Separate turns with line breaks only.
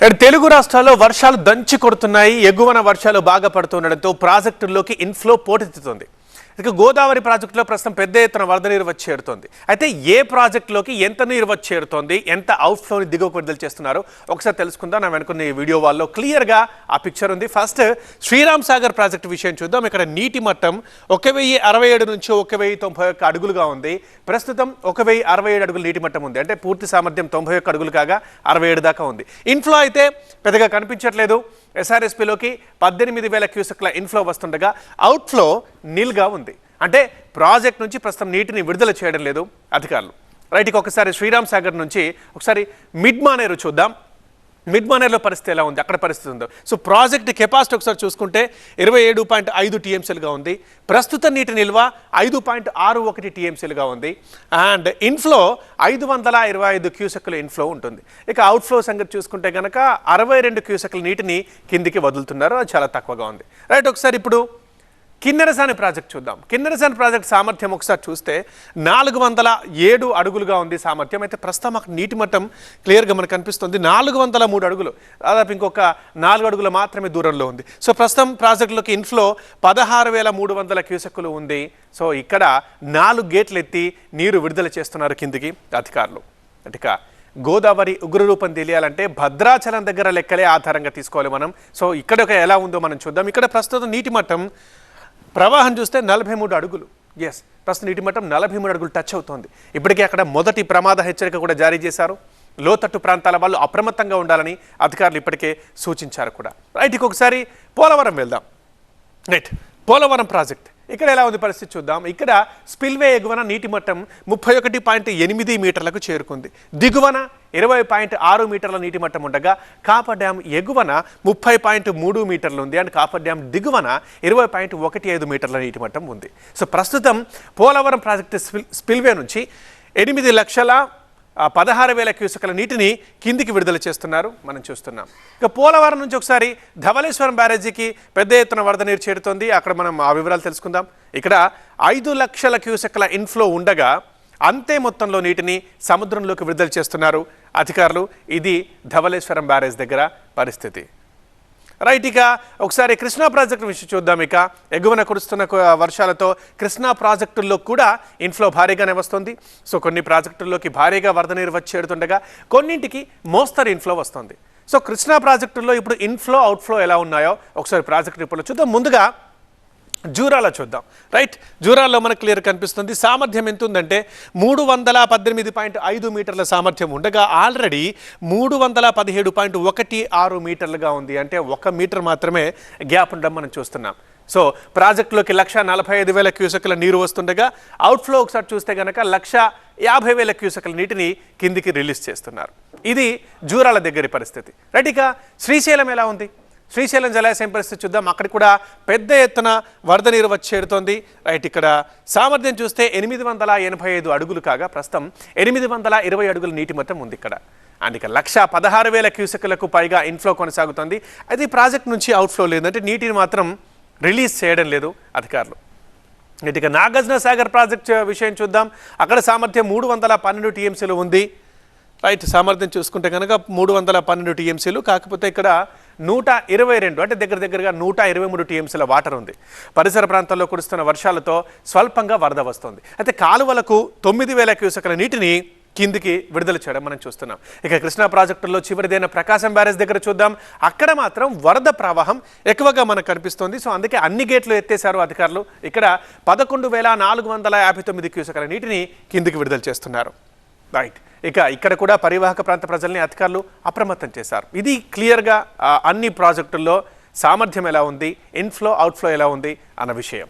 తెలుగు రాష్ట్రాల్లో వర్షాలు దంచి కొడుతున్నాయి. ఎగువన వర్షాలు బాగా పడుతుండడంతో ప్రాజెక్టుల్లోకి ఇన్ఫ్లో పోటెత్తుతుంది. ఇక గోదావరి ప్రాజెక్టులో ప్రస్తుతం పెద్ద ఎత్తున వరద నీరు వచ్చి చేరుతోంది. అయితే ఏ ప్రాజెక్టులోకి ఎంత నీరు వచ్చి చేరుతోంది? ఎంత అవుట్ఫ్లోని దిగువకు విడుదల చేస్తున్నారు? ఒకసారి తెలుసుకుందాం. నా వెనుకున్న ఈ వీడియో వాళ్ళలో క్లియర్గా ఆ పిక్చర్ ఉంది. ఫస్ట్ శ్రీరామ్ సాగర్ ప్రాజెక్టు విషయం చూద్దాం. ఇక్కడ నీటి మట్టం ఒక వెయ్యి అరవై ఏడు నుంచి ఒక వెయ్యి తొంభై ఒక్క అడుగులుగా ఉంది. ప్రస్తుతం ఒక వెయ్యి అరవై ఏడు అడుగులు నీటి మట్టం ఉంది. అంటే పూర్తి సామర్థ్యం తొంభై ఒక్క అడుగులు కాగా అరవై ఏడు దాకా ఉంది. ఇన్ఫ్లో అయితే పెద్దగా కనిపించట్లేదు. ఎస్ఆర్ఎస్పిలోకి పద్దెనిమిది వేల క్యూసెక్ల ఇన్ఫ్లో వస్తుండగా అవుట్ఫ్లో నిల్గా ఉంది. అంటే ప్రాజెక్ట్ నుంచి ప్రస్తుతం నీటిని విడుదల చేయడం లేదు అధికారులు. రైట్కి ఒకసారి శ్రీరామ్ సాగర్ నుంచి ఒకసారి మిడ్ మానేరు చూద్దాం. మిడ్ మానేర్లో పరిస్థితి ఎలా ఉంది? అక్కడ పరిస్థితి ఉందో. సో ప్రాజెక్ట్ కెపాసిటీ ఒకసారి చూసుకుంటే ఇరవై ఏడు పాయింట్ ఐదు టీఎంసీలుగా ఉంది. ప్రస్తుత నీటి నిల్వ ఐదు పాయింట్ ఆరు ఒకటి టీఎంసీలుగా ఉంది. అండ్ ఇన్ఫ్లో ఐదు వందల ఇరవై ఐదు క్యూసెక్ల ఇన్ఫ్లో ఉంటుంది. ఇక అవుట్ఫ్లో సంగతి చూసుకుంటే కనుక అరవై రెండు క్యూసెక్ల నీటిని కిందికి వదులుతున్నారు. అది చాలా తక్కువగా ఉంది. రైట్ ఒకసారి ఇప్పుడు కిన్నెరసాని ప్రాజెక్ట్ చూద్దాం. కిన్నెరసాని ప్రాజెక్ట్ సామర్థ్యం ఒకసారి చూస్తే నాలుగు వందల ఏడు అడుగులుగా ఉంది సామర్థ్యం. అయితే ప్రస్తుతం మాకు నీటి మట్టం క్లియర్గా మనకు కనిపిస్తుంది. నాలుగు వందల మూడు అడుగులు. దాదాపు ఇంకొక నాలుగు అడుగులు మాత్రమే దూరంలో ఉంది. సో ప్రస్తుతం ప్రాజెక్టులోకి ఇన్ఫ్లో పదహారు వేల మూడు వందల క్యూసెక్కులు ఉంది. సో ఇక్కడ నాలుగు గేట్లు ఎత్తి నీరు విడుదల చేస్తున్నారు కిందికి అధికారులు. అటుక గోదావరి ఉగ్రరూపం తెలియాలంటే భద్రాచలం దగ్గర లెక్కలే ఆధారంగా తీసుకోవాలి మనం. సో ఇక్కడ ఒక ఎలా ఉందో మనం చూద్దాం. ఇక్కడ ప్రస్తుతం నీటి మట్టం ప్రవాహం చూస్తే నలభై మూడు అడుగులు. ఎస్ ప్రస్తుతం నీటి మట్టం నలభై మూడు అడుగులు టచ్ అవుతోంది. ఇప్పటికే అక్కడ మొదటి ప్రమాద హెచ్చరిక కూడా జారీ చేశారు. లోతట్టు ప్రాంతాల వాళ్ళు అప్రమత్తంగా ఉండాలని అధికారులు ఇప్పటికే సూచించారు కూడా. రైట్ ఇంకొకసారి పోలవరం వెళ్దాం. Right Polavaram project. ఇక్కడ ఎలా ఉంది పరిస్థితి చూద్దాం. ఇక్కడ స్పిల్వే ఎగువన నీటి మట్టం ముప్పై ఒకటి పాయింట్ ఎనిమిది మీటర్లకు చేరుకుంది. దిగువన ఇరవై పాయింట్ ఆరు మీటర్ల నీటి మట్టం ఉండగా కాపర్ డ్యామ్ ఎగువన ముప్పై పాయింట్ మూడు మీటర్లు ఉంది అండ్ కాపర్ డ్యామ్ దిగువన ఇరవై పాయింట్ ఒకటి ఐదు మీటర్ల నీటి మట్టం ఉంది. సో ప్రస్తుతం పోలవరం ప్రాజెక్టు స్పిల్ స్పిల్వే నుంచి ఎనిమిది లక్షల పదహారు వేల క్యూసెక్ల నీటిని కిందికి విడుదల చేస్తున్నారు. మనం చూస్తున్నాం. ఇక పోలవరం నుంచి ఒకసారి ధవళేశ్వరం బ్యారేజీకి పెద్ద ఎత్తున వరద నీరు చేరుతోంది. అక్కడ మనం ఆ వివరాలు తెలుసుకుందాం. ఇక్కడ ఐదు లక్షల క్యూసెక్ల ఇన్ఫ్లో ఉండగా అంతే మొత్తంలో నీటిని సముద్రంలోకి విడుదల చేస్తున్నారు అధికారులు. ఇది ధవళేశ్వరం బ్యారేజ్ దగ్గర పరిస్థితి. రైట్ ఇక ఒకసారి కృష్ణా ప్రాజెక్టు విషయం చూద్దాం. ఇక ఎగువన కురుస్తున్న వర్షాలతో కృష్ణా ప్రాజెక్టుల్లో కూడా ఇన్ఫ్లో భారీగానే వస్తుంది. సో కొన్ని ప్రాజెక్టుల్లోకి భారీగా వరద నీరు వచ్చి చేరుతుండగా కొన్నింటికి మోస్తరు ఇన్ఫ్లో వస్తుంది. సో కృష్ణా ప్రాజెక్టుల్లో ఇప్పుడు ఇన్ఫ్లో అవుట్ఫ్లో ఎలా ఉన్నాయో ఒకసారి ప్రాజెక్ట్ రిపోర్ట్లో చూద్దాం. ముందుగా జూరాల చూద్దాం. రైట్? జూరాల్లో మనకు క్లియర్ కనిపిస్తుంది. సామర్థ్యం ఎంత ఉందంటే మూడు వందల పద్దెనిమిది పాయింట్ ఐదు మీటర్ల సామర్థ్యం ఉండగా ఆల్రెడీ మూడు వందల పదిహేడు పాయింట్ ఒకటి ఆరు మీటర్లుగా ఉంది. అంటే ఒక మీటర్ మాత్రమే గ్యాప్ ఉండడం మనం చూస్తున్నాం. సో ప్రాజెక్టులోకి లక్ష నలభై ఐదు వేల క్యూసెక్ల నీరు వస్తుండగా అవుట్ఫ్లో ఒకసారి చూస్తే కనుక లక్ష యాభై వేల క్యూసెక్ల నీటిని కిందికి రిలీజ్ చేస్తున్నారు. ఇది జూరాల దగ్గరి పరిస్థితి. రైట్ ఇక శ్రీశైలం ఎలా ఉంది? శ్రీశైలం జలాశయం పరిస్థితి చూద్దాం. అక్కడ కూడా పెద్ద ఎత్తున వరద నీరు వచ్చి చేరుతోంది. రైట్ ఇక్కడ సామర్థ్యం చూస్తే ఎనిమిది వందల ఎనభై ఐదు అడుగులు కాగా ప్రస్తుతం ఎనిమిది వందల ఇరవై అడుగుల నీటి మొత్తం ఉంది ఇక్కడ. అండ్ ఇక లక్ష పదహారు వేల క్యూసెక్లకు పైగా ఇన్ఫ్లో కొనసాగుతుంది. అయితే ఈ ప్రాజెక్ట్ నుంచి అవుట్ఫ్లో లేదంటే నీటిని మాత్రం రిలీజ్ చేయడం లేదు అధికారులు. ఇక నాగార్జున సాగర్ ప్రాజెక్ట్ విషయం చూద్దాం. అక్కడ సామర్థ్యం మూడు వందల పన్నెండు టీఎంసీలు ఉంది. రైట్ సామర్థ్యం చూసుకుంటే కనుక మూడు వందల పన్నెండు టీఎంసీలు. కాకపోతే ఇక్కడ నూట ఇరవై రెండు అంటే దగ్గర దగ్గరగా నూట ఇరవై మూడు టీఎంసీల వాటర్ ఉంది. పరిసర ప్రాంతాల్లో కురుస్తున్న వర్షాలతో స్వల్పంగా వరద వస్తుంది. అయితే కాలువలకు తొమ్మిది వేల క్యూసెకల నీటిని కిందికి విడుదల చేయడం మనం చూస్తున్నాం. ఇక కృష్ణా ప్రాజెక్టులో చివరిదైన ప్రకాశం బ్యారేజ్ దగ్గర చూద్దాం. అక్కడ మాత్రం వరద ప్రవాహం ఎక్కువగా మనకు కనిపిస్తుంది. సో అందుకే అన్ని గేట్లు ఎత్తేశారు అధికారులు. ఇక్కడ పదకొండు వేల నాలుగు వందల యాభై తొమ్మిది క్యూసెకల నీటిని కిందికి విడుదల చేస్తున్నారు. రైట్ ఇక ఇక్కడ కూడా పరివాహక ప్రాంత ప్రజల్ని అధికారులు అప్రమత్తం చేశారు. ఇది క్లియర్గా అన్ని ప్రాజెక్టుల్లో సామర్థ్యం ఎలా ఉంది ఇన్ఫ్లో అవుట్ఫ్లో ఎలా ఉంది అన్న విషయం.